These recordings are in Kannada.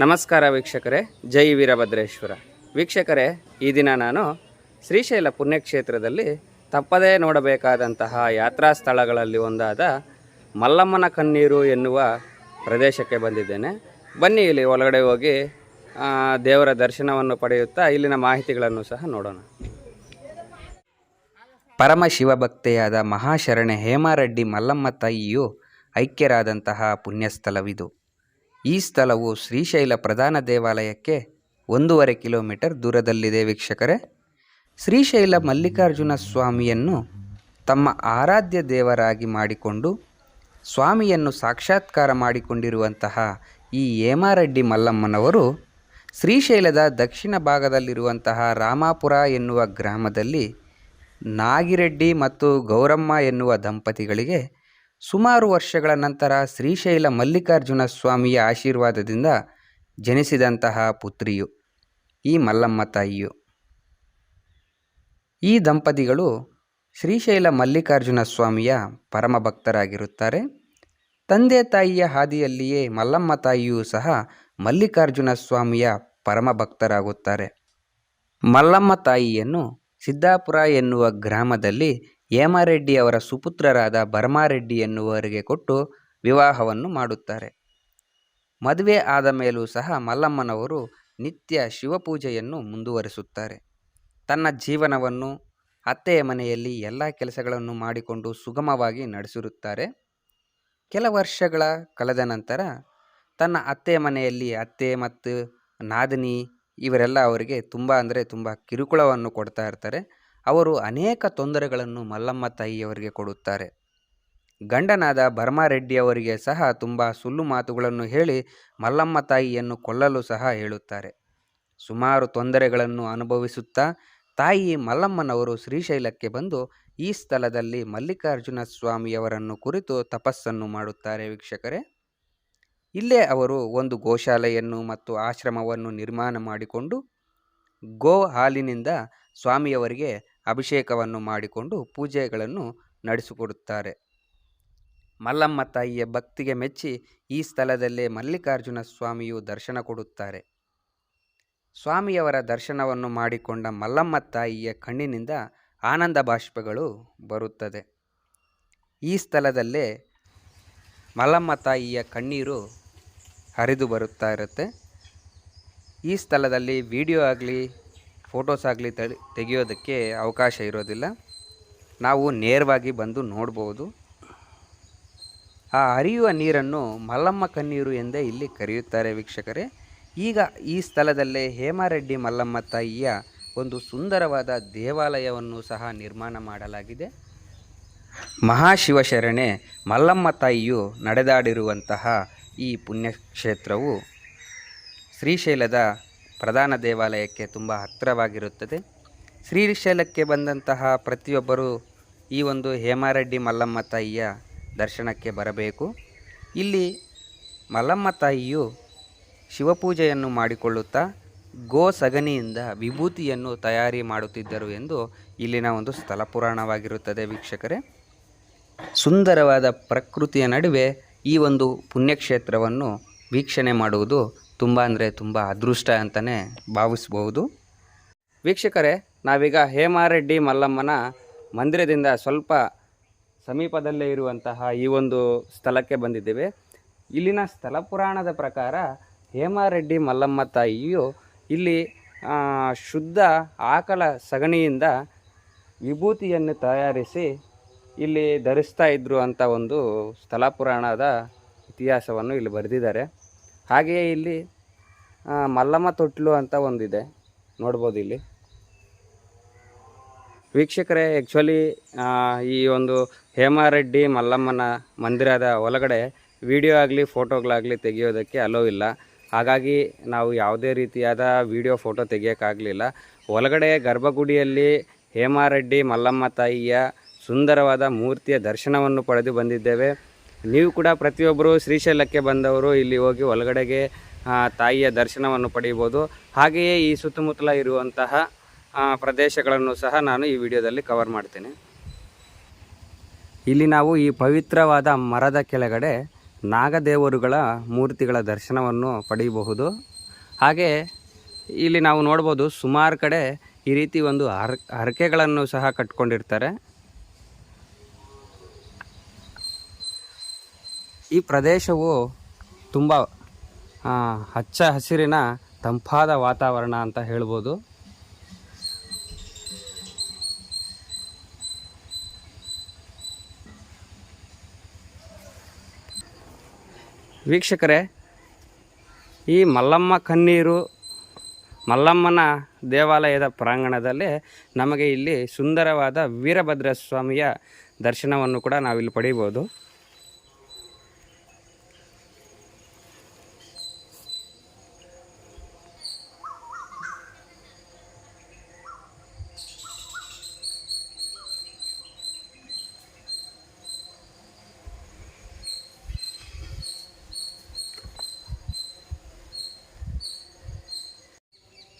ನಮಸ್ಕಾರ ವೀಕ್ಷಕರೇ, ಜೈ ವೀರಭದ್ರೇಶ್ವರ. ವೀಕ್ಷಕರೇ, ಈ ದಿನ ನಾನು ಶ್ರೀಶೈಲ ಪುಣ್ಯಕ್ಷೇತ್ರದಲ್ಲಿ ತಪ್ಪದೇ ನೋಡಬೇಕಾದಂತಹ ಯಾತ್ರಾ ಸ್ಥಳಗಳಲ್ಲಿ ಒಂದಾದ ಮಲ್ಲಮ್ಮನ ಕಣ್ಣೀರು ಎನ್ನುವ ಪ್ರದೇಶಕ್ಕೆ ಬಂದಿದ್ದೇನೆ. ಬನ್ನಿ ಇಲ್ಲಿ ಒಳಗಡೆ ಹೋಗಿ ದೇವರ ದರ್ಶನವನ್ನು ಪಡೆಯುತ್ತಾ ಇಲ್ಲಿನ ಮಾಹಿತಿಗಳನ್ನು ಸಹ ನೋಡೋಣ. ಪರಮ ಶಿವಭಕ್ತೆಯಾದ ಮಹಾಶರಣೆ ಹೇಮಾರೆಡ್ಡಿ ಮಲ್ಲಮ್ಮ ತಾಯಿಯು ಐಕ್ಯರಾದಂತಹ ಪುಣ್ಯಸ್ಥಳವಿದು ಈ ಸ್ಥಳವು ಶ್ರೀಶೈಲ ಪ್ರಧಾನ ದೇವಾಲಯಕ್ಕೆ ಒಂದೂವರೆ ಕಿಲೋಮೀಟರ್ ದೂರದಲ್ಲಿದೆ ವೀಕ್ಷಕರೇ. ಶ್ರೀಶೈಲ ಮಲ್ಲಿಕಾರ್ಜುನ ಸ್ವಾಮಿಯನ್ನು ತಮ್ಮ ಆರಾಧ್ಯ ದೇವರಾಗಿ ಮಾಡಿಕೊಂಡು ಸ್ವಾಮಿಯನ್ನು ಸಾಕ್ಷಾತ್ಕಾರ ಮಾಡಿಕೊಂಡಿರುವಂತಹ ಈ ಹೇಮಾರೆಡ್ಡಿ ಮಲ್ಲಮ್ಮನವರು ಶ್ರೀಶೈಲದ ದಕ್ಷಿಣ ಭಾಗದಲ್ಲಿರುವಂತಹ ರಾಮಾಪುರ ಎನ್ನುವ ಗ್ರಾಮದಲ್ಲಿ ನಾಗಿರೆಡ್ಡಿ ಮತ್ತು ಗೌರಮ್ಮ ಎನ್ನುವ ದಂಪತಿಗಳಿಗೆ ಸುಮಾರು ವರ್ಷಗಳ ನಂತರ ಶ್ರೀಶೈಲ ಮಲ್ಲಿಕಾರ್ಜುನ ಸ್ವಾಮಿಯ ಆಶೀರ್ವಾದದಿಂದ ಜನಿಸಿದಂತಹ ಪುತ್ರಿಯು, ಈ ಮಲ್ಲಮ್ಮ ತಾಯಿಯು. ಈ ದಂಪತಿಗಳು ಶ್ರೀಶೈಲ ಮಲ್ಲಿಕಾರ್ಜುನ ಸ್ವಾಮಿಯ ಪರಮ ಭಕ್ತರಾಗಿರುತ್ತಾರೆ. ತಂದೆ ತಾಯಿಯ ಹಾದಿಯಲ್ಲಿಯೇ ಮಲ್ಲಮ್ಮ ತಾಯಿಯೂ ಸಹ ಮಲ್ಲಿಕಾರ್ಜುನ ಸ್ವಾಮಿಯ ಪರಮ ಭಕ್ತರಾಗುತ್ತಾರೆ. ಮಲ್ಲಮ್ಮ ತಾಯಿಯನ್ನು ಸಿದ್ದಾಪುರ ಎನ್ನುವ ಗ್ರಾಮದಲ್ಲಿ ಹೇಮಾರೆಡ್ಡಿ ಅವರ ಸುಪುತ್ರರಾದ ಭರ್ಮಾರೆಡ್ಡಿ ಎನ್ನುವರಿಗೆ ಕೊಟ್ಟು ವಿವಾಹವನ್ನು ಮಾಡುತ್ತಾರೆ. ಮದುವೆ ಆದ ಮೇಲೂ ಸಹ ಮಲ್ಲಮ್ಮನವರು ನಿತ್ಯ ಶಿವಪೂಜೆಯನ್ನು ಮುಂದುವರಿಸುತ್ತಾರೆ. ತನ್ನ ಜೀವನವನ್ನು, ಅತ್ತೆಯ ಮನೆಯಲ್ಲಿ ಎಲ್ಲ ಕೆಲಸಗಳನ್ನು ಮಾಡಿಕೊಂಡು ಸುಗಮವಾಗಿ ನಡೆಸಿರುತ್ತಾರೆ. ಕೆಲ ವರ್ಷಗಳ ಕಳೆದ ನಂತರ ತನ್ನ ಅತ್ತೆಯ ಮನೆಯಲ್ಲಿ ಅತ್ತೆ ಮತ್ತು ನಾದಿನಿ ಇವರೆಲ್ಲ ಅವರಿಗೆ ತುಂಬ ಅಂದರೆ ತುಂಬ ಕಿರುಕುಳವನ್ನು ಕೊಡ್ತಾ ಇರ್ತಾರೆ. ಅವರು ಅನೇಕ ತೊಂದರೆಗಳನ್ನು ಮಲ್ಲಮ್ಮ ತಾಯಿಯವರಿಗೆ ಕೊಡುತ್ತಾರೆ. ಗಂಡನಾದ ಭರ್ಮಾರೆಡ್ಡಿಯವರಿಗೆ ಸಹ ತುಂಬ ಸುಳ್ಳು ಮಾತುಗಳನ್ನು ಹೇಳಿ ಮಲ್ಲಮ್ಮ ತಾಯಿಯನ್ನು ಕೊಲ್ಲಲು ಸಹ ಹೇಳುತ್ತಾರೆ. ಸುಮಾರು ತೊಂದರೆಗಳನ್ನು ಅನುಭವಿಸುತ್ತಾ ತಾಯಿ ಮಲ್ಲಮ್ಮನವರು ಶ್ರೀಶೈಲಕ್ಕೆ ಬಂದು ಈ ಸ್ಥಳದಲ್ಲಿ ಮಲ್ಲಿಕಾರ್ಜುನ ಸ್ವಾಮಿಯವರನ್ನು ಕುರಿತು ತಪಸ್ಸನ್ನು ಮಾಡುತ್ತಾರೆ ವೀಕ್ಷಕರೇ. ಇಲ್ಲೇ ಅವರು ಒಂದು ಗೋಶಾಲೆಯನ್ನು ಮತ್ತು ಆಶ್ರಮವನ್ನು ನಿರ್ಮಾಣ ಮಾಡಿಕೊಂಡು ಗೋ ಹಾಲಿನಿಂದ ಸ್ವಾಮಿಯವರಿಗೆ ಅಭಿಷೇಕವನ್ನು ಮಾಡಿಕೊಂಡು ಪೂಜೆಗಳನ್ನು ನಡೆಸಿಕೊಡುತ್ತಾರೆ. ಮಲ್ಲಮ್ಮ ತಾಯಿಯ ಭಕ್ತಿಗೆ ಮೆಚ್ಚಿ ಈ ಸ್ಥಳದಲ್ಲೇ ಮಲ್ಲಿಕಾರ್ಜುನ ಸ್ವಾಮಿಯು ದರ್ಶನ ಕೊಡುತ್ತಾರೆ. ಸ್ವಾಮಿಯವರ ದರ್ಶನವನ್ನು ಮಾಡಿಕೊಂಡ ಮಲ್ಲಮ್ಮ ತಾಯಿಯ ಕಣ್ಣಿನಿಂದ ಆನಂದ ಬಾಷ್ಪಗಳು ಬರುತ್ತದೆ. ಈ ಸ್ಥಳದಲ್ಲೇ ಮಲ್ಲಮ್ಮ ತಾಯಿಯ ಕಣ್ಣೀರು ಹರಿದು ಬರುತ್ತಾ ಇರುತ್ತೆ. ಈ ಸ್ಥಳದಲ್ಲಿ ವಿಡಿಯೋ ಆಗಲಿ ಫೋಟೋಸ್ ಆಗಲಿ ತೆಗೆಯೋದಕ್ಕೆ ಅವಕಾಶ ಇರೋದಿಲ್ಲ. ನಾವು ನೇರವಾಗಿ ಬಂದು ನೋಡ್ಬೋದು. ಆ ಹರಿಯುವ ನೀರನ್ನು ಮಲ್ಲಮ್ಮ ಕಣ್ಣೀರು ಎಂದೇ ಇಲ್ಲಿ ಕರೆಯುತ್ತಾರೆ ವೀಕ್ಷಕರೇ. ಈಗ ಈ ಸ್ಥಳದಲ್ಲೇ ಹೇಮಾರೆಡ್ಡಿ ಮಲ್ಲಮ್ಮ ತಾಯಿಯ ಒಂದು ಸುಂದರವಾದ ದೇವಾಲಯವನ್ನು ಸಹ ನಿರ್ಮಾಣ ಮಾಡಲಾಗಿದೆ. ಮಹಾಶಿವಶರಣೆ ಮಲ್ಲಮ್ಮ ತಾಯಿಯು ನಡೆದಾಡಿರುವಂತಹ ಈ ಪುಣ್ಯಕ್ಷೇತ್ರವು ಶ್ರೀಶೈಲದ ಪ್ರಧಾನ ದೇವಾಲಯಕ್ಕೆ ತುಂಬ ಹತ್ತಿರವಾಗಿರುತ್ತದೆ. ಶ್ರೀಶೈಲಕ್ಕೆ ಬಂದಂತಹ ಪ್ರತಿಯೊಬ್ಬರೂ ಈ ಒಂದು ಹೇಮಾರೆಡ್ಡಿ ಮಲ್ಲಮ್ಮ ತಾಯಿಯ ದರ್ಶನಕ್ಕೆ ಬರಬೇಕು. ಇಲ್ಲಿ ಮಲ್ಲಮ್ಮ ತಾಯಿಯು ಶಿವಪೂಜೆಯನ್ನು ಮಾಡಿಕೊಳ್ಳುತ್ತಾ ಗೋ ಸಗಣಿಯಿಂದ ವಿಭೂತಿಯನ್ನು ತಯಾರಿ ಮಾಡುತ್ತಿದ್ದರು ಎಂದು ಇಲ್ಲಿನ ಒಂದು ಸ್ಥಳ ಪುರಾಣವಾಗಿರುತ್ತದೆ ವೀಕ್ಷಕರೇ. ಸುಂದರವಾದ ಪ್ರಕೃತಿಯ ನಡುವೆ ಈ ಒಂದು ಪುಣ್ಯಕ್ಷೇತ್ರವನ್ನು ವೀಕ್ಷಣೆ ಮಾಡುವುದು ತುಂಬ ಅಂದರೆ ತುಂಬ ಅದೃಷ್ಟ ಅಂತಲೇ ಭಾವಿಸ್ಬೋದು ವೀಕ್ಷಕರೇ, ನಾವೀಗ ಹೇಮಾರೆಡ್ಡಿ ಮಲ್ಲಮ್ಮನ ಮಂದಿರದಿಂದ ಸ್ವಲ್ಪ ಸಮೀಪದಲ್ಲೇ ಇರುವಂತಹ ಈ ಒಂದು ಸ್ಥಳಕ್ಕೆ ಬಂದಿದ್ದೇವೆ. ಇಲ್ಲಿನ ಸ್ಥಳ ಪುರಾಣದ ಪ್ರಕಾರ ಹೇಮಾರೆಡ್ಡಿ ಮಲ್ಲಮ್ಮ ತಾಯಿಯು ಇಲ್ಲಿ ಶುದ್ಧ ಆಕಳ ಸಗಣಿಯಿಂದ ವಿಭೂತಿಯನ್ನು ತಯಾರಿಸಿ ಇಲ್ಲಿ ಧರಿಸ್ತಾ ಇದ್ದರು ಅಂತ ಒಂದು ಸ್ಥಳ ಪುರಾಣದ ಇತಿಹಾಸವನ್ನು ಇಲ್ಲಿ ಬರೆದಿದ್ದಾರೆ. ಹಾಗೆಯೇ ಇಲ್ಲಿ ಮಲ್ಲಮ್ಮ ತೊಟ್ಲು ಅಂತ ಒಂದಿದೆ. ನೋಡ್ಬೋದು ಇಲ್ಲಿ. ವೀಕ್ಷಕರೇ ಆ್ಯಕ್ಚುಲಿ ಈ ಒಂದು ಹೇಮಾರೆಡ್ಡಿ ಮಲ್ಲಮ್ಮನ ಮಂದಿರದ ಒಳಗಡೆ ವಿಡಿಯೋ ಆಗಲಿ ಫೋಟೋಗಳಾಗಲಿ ತೆಗೆಯೋದಕ್ಕೆ ಅಲೋ ಇಲ್ಲ. ಹಾಗಾಗಿ ನಾವು ಯಾವುದೇ ರೀತಿಯಾದ ವಿಡಿಯೋ ಫೋಟೋ ತೆಗಿಯೋಕ್ಕಾಗಲಿಲ್ಲ. ಒಳಗಡೆ ಗರ್ಭಗುಡಿಯಲ್ಲಿ ಹೇಮಾರೆಡ್ಡಿ ಮಲ್ಲಮ್ಮ ತಾಯಿಯ ಸುಂದರವಾದ ಮೂರ್ತಿಯ ದರ್ಶನವನ್ನು ಪಡೆದು ಬಂದಿದ್ದೇವೆ. ನೀವು ಕೂಡ ಪ್ರತಿಯೊಬ್ಬರು ಶ್ರೀಶೈಲಕ್ಕೆ ಬಂದವರು, ಇಲ್ಲಿ ಹೋಗಿ ಒಳಗಡೆಗೆ ತಾಯಿಯ ದರ್ಶನವನ್ನು ಪಡೆಯಬೋದು ಹಾಗೆಯೇ ಈ ಸುತ್ತಮುತ್ತಲ ಇರುವಂತಹ ಪ್ರದೇಶಗಳನ್ನು ಸಹ ನಾನು ಈ ವಿಡಿಯೋದಲ್ಲಿ ಕವರ್ ಮಾಡ್ತೇನೆ. ಇಲ್ಲಿ ನಾವು ಈ ಪವಿತ್ರವಾದ ಮರದ ಕೆಳಗಡೆ ನಾಗದೇವರುಗಳ ಮೂರ್ತಿಗಳ ದರ್ಶನವನ್ನು ಪಡೆಯಬಹುದು. ಹಾಗೆ ಇಲ್ಲಿ ನಾವು ನೋಡ್ಬೋದು ಸುಮಾರು ಕಡೆ ಈ ರೀತಿ ಒಂದು ಹರ್, ಹರಕೆಗಳನ್ನು ಸಹ ಕಟ್ಕೊಂಡಿರ್ತಾರೆ. ಈ ಪ್ರದೇಶವು ತುಂಬ ಹಚ್ಚ ಹಸಿರಿನ ತಂಪಾದ ವಾತಾವರಣ ಅಂತ ಹೇಳ್ಬೋದು. ವೀಕ್ಷಕರೇ, ಈ ಮಲ್ಲಮ್ಮ ಕಣ್ಣೀರು ಮಲ್ಲಮ್ಮನ ದೇವಾಲಯದ ಪ್ರಾಂಗಣದಲ್ಲಿ ನಮಗೆ ಇಲ್ಲಿ ಸುಂದರವಾದ ವೀರಭದ್ರ ಸ್ವಾಮಿಯ ದರ್ಶನವನ್ನು ಕೂಡ ನಾವಿಲ್ಲಿ ಪಡೀಬೋದು.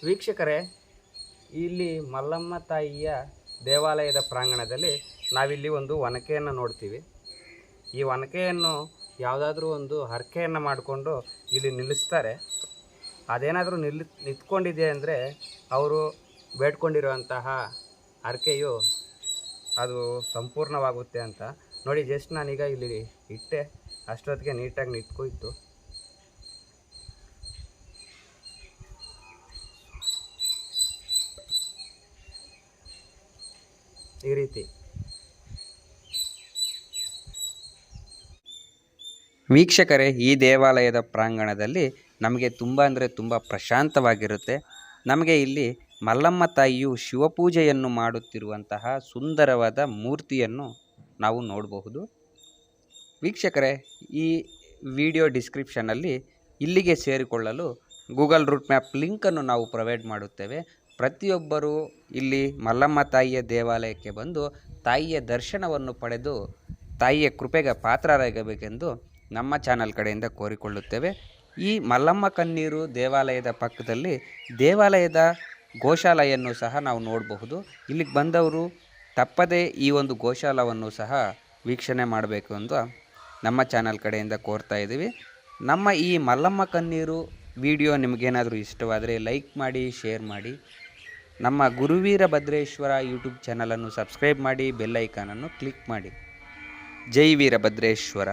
ವೀಕ್ಷಕರೇ, ಇಲ್ಲಿ ಮಲ್ಲಮ್ಮ ತಾಯಿಯ ದೇವಾಲಯದ ಪ್ರಾಂಗಣದಲ್ಲಿ ನಾವಿಲ್ಲಿ ಒಂದು ಒನಕೆಯನ್ನು ನೋಡ್ತೀವಿ. ಈ ಒನಕೆಯನ್ನು ಯಾವುದಾದ್ರೂ ಒಂದು ಹರಕೆಯನ್ನು ಮಾಡಿಕೊಂಡು ಇಲ್ಲಿ ನಿಲ್ಲಿಸ್ತಾರೆ. ಅದೇನಾದರೂ ನಿಲ್ ನಿಂತ್ಕೊಂಡಿದೆ ಅಂದರೆ ಅವರು ಬೇಡ್ಕೊಂಡಿರುವಂತಹ ಹರಕೆಯು ಅದು ಸಂಪೂರ್ಣವಾಗುತ್ತೆ ಅಂತ. ನೋಡಿ, ಜಸ್ಟ್ ನಾನೀಗ ಇಲ್ಲಿ ಇಟ್ಟೆ. ಅಷ್ಟೊತ್ತಿಗೆ ನೀಟಾಗಿ ನಿಂತ್ಕೊಯ್ತು. ಈ ರೀತಿ. ವೀಕ್ಷಕರೇ, ಈ ದೇವಾಲಯದ ಪ್ರಾಂಗಣದಲ್ಲಿ ನಮಗೆ ತುಂಬ ಅಂದರೆ ತುಂಬ ಪ್ರಶಾಂತವಾಗಿರುತ್ತೆ. ನಮಗೆ ಇಲ್ಲಿ ಮಲ್ಲಮ್ಮ ತಾಯಿಯು ಶಿವಪೂಜೆಯನ್ನು ಮಾಡುತ್ತಿರುವಂತಹ ಸುಂದರವಾದ ಮೂರ್ತಿಯನ್ನು ನಾವು ನೋಡಬಹುದು. ವೀಕ್ಷಕರೇ, ಈ ವಿಡಿಯೋ ಡಿಸ್ಕ್ರಿಪ್ಷನಲ್ಲಿ ಇಲ್ಲಿಗೆ ಸೇರಿಕೊಳ್ಳಲು ಗೂಗಲ್ ರೂಟ್ ಮ್ಯಾಪ್ ಲಿಂಕನ್ನು ನಾವು ಪ್ರೊವೈಡ್ ಮಾಡುತ್ತೇವೆ. ಪ್ರತಿಯೊಬ್ಬರೂ ಇಲ್ಲಿ ಮಲ್ಲಮ್ಮ ತಾಯಿಯ ದೇವಾಲಯಕ್ಕೆ ಬಂದು ತಾಯಿಯ ದರ್ಶನವನ್ನು ಪಡೆದು ತಾಯಿಯ ಕೃಪೆಗೆ ಪಾತ್ರರಾಗಬೇಕೆಂದು ನಮ್ಮ ಚಾನಲ್ ಕಡೆಯಿಂದ ಕೋರಿಕೊಳ್ಳುತ್ತೇವೆ. ಈ ಮಲ್ಲಮ್ಮ ಕಣ್ಣೀರು ದೇವಾಲಯದ ಪಕ್ಕದಲ್ಲಿ ದೇವಾಲಯದ ಗೋಶಾಲೆಯನ್ನು ಸಹ ನಾವು ನೋಡಬಹುದು. ಇಲ್ಲಿಗೆ ಬಂದವರು ತಪ್ಪದೇ ಈ ಒಂದು ಗೋಶಾಲವನ್ನು ಸಹ ವೀಕ್ಷಣೆ ಮಾಡಬೇಕು ಎಂದು ನಮ್ಮ ಚಾನಲ್ ಕಡೆಯಿಂದ ಕೋರ್ತಾ ಇದ್ದೀವಿ. ನಮ್ಮ ಈ ಮಲ್ಲಮ್ಮ ಕಣ್ಣೀರು ವಿಡಿಯೋ ನಿಮಗೇನಾದರೂ ಇಷ್ಟವಾದರೆ ಲೈಕ್ ಮಾಡಿ, ಶೇರ್ ಮಾಡಿ ನಮ್ಮ ಗುರುವೀರ ಭದ್ರೇಶ್ವರ ಯೂಟ್ಯೂಬ್ ಚಾನಲನ್ನು ಸಬ್ಸ್ಕ್ರೈಬ್ ಮಾಡಿ ಬೆಲ್ಲೈಕಾನನ್ನು ಕ್ಲಿಕ್ ಮಾಡಿ. ಜೈ ವೀರಭದ್ರೇಶ್ವರ.